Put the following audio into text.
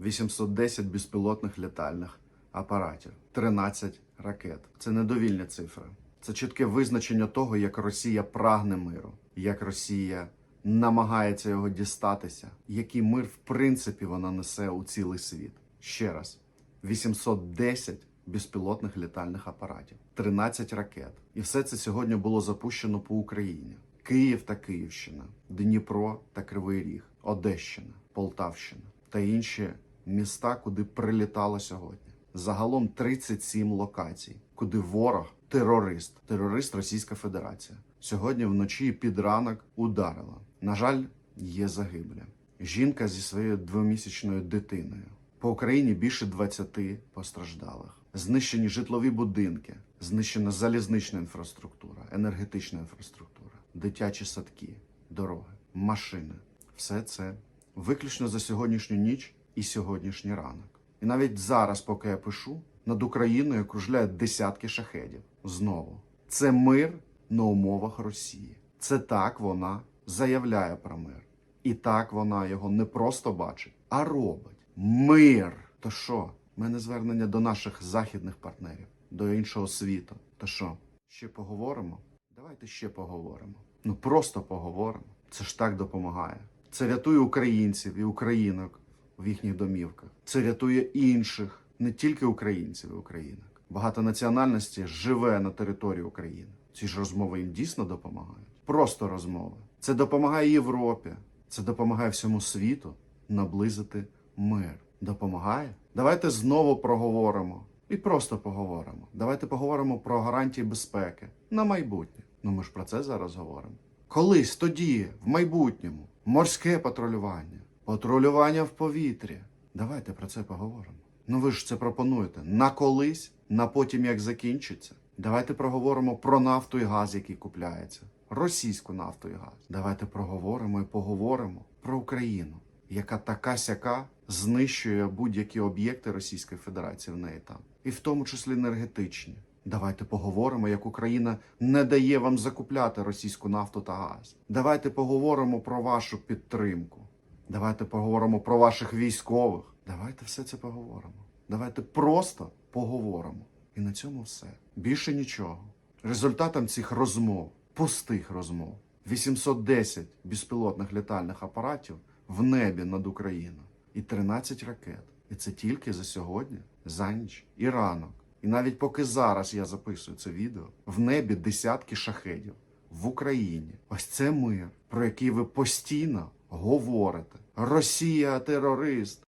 810 безпілотних літальних апаратів, 13 ракет. Це недовільні цифри. Це чітке визначення того, як Росія прагне миру, як Росія намагається його дістатися, який мир в принципі вона несе у цілий світ. Ще раз: 810 безпілотних літальних апаратів, 13 ракет. І все це сьогодні було запущено по Україні. Київ та Київщина, Дніпро та Кривий Ріг, Одещина, Полтавщина та інші міста, куди прилітало сьогодні. Загалом 37 локацій, куди ворог, терорист, терорист Російська Федерація, сьогодні вночі під ранок ударила. На жаль, є загиблі. Жінка зі своєю двомісячною дитиною. По Україні більше 20 постраждалих. Знищені житлові будинки, знищена залізнична інфраструктура, енергетична інфраструктура, дитячі садки, дороги, машини. Все це виключно за сьогоднішню ніч і сьогоднішній ранок. І навіть зараз, поки я пишу, над Україною кружляють десятки шахедів. Знову це мир на умовах Росії. Це так вона заявляє про мир. І так вона його не просто бачить, а робить. Мир. То що? Мене звернення до наших західних партнерів, до іншого світу. То що? Ще поговоримо? Давайте ще поговоримо. Ну просто поговоримо. Це ж так допомагає. Це рятує українців і українок в їхніх домівках. Це рятує інших, не тільки українців і українок. Багато національності живе на території України. Ці ж розмови їм дійсно допомагають. Просто розмови. Це допомагає Європі, це допомагає всьому світу наблизити мир. Допомагає? Давайте знову проговоримо. І просто поговоримо. Давайте поговоримо про гарантії безпеки на майбутнє. Ну ми ж про це зараз говоримо. Колись тоді, в майбутньому, морське патрулювання, патрулювання в повітрі. Давайте про це поговоримо. Ну ви ж це пропонуєте на колись, на потім як закінчиться. Давайте проговоримо про нафту і газ, який купляється, російську нафту і газ. Давайте проговоримо і поговоримо про Україну, яка така сяка знищує будь-які об'єкти Російської Федерації в неї там, і в тому числі енергетичні. Давайте поговоримо, як Україна не дає вам закупляти російську нафту та газ. Давайте поговоримо про вашу підтримку. Давайте поговоримо про ваших військових. Давайте все це поговоримо. Давайте просто поговоримо. І на цьому все. Більше нічого. Результатом цих розмов, пустих розмов, 810 безпілотних літальних апаратів в небі над Україною і 13 ракет. І це тільки за сьогодні, за ніч і ранок. І навіть поки зараз я записую це відео, в небі десятки шахедів в Україні. Ось це мир, про який ви постійно говорите. Росія терорист,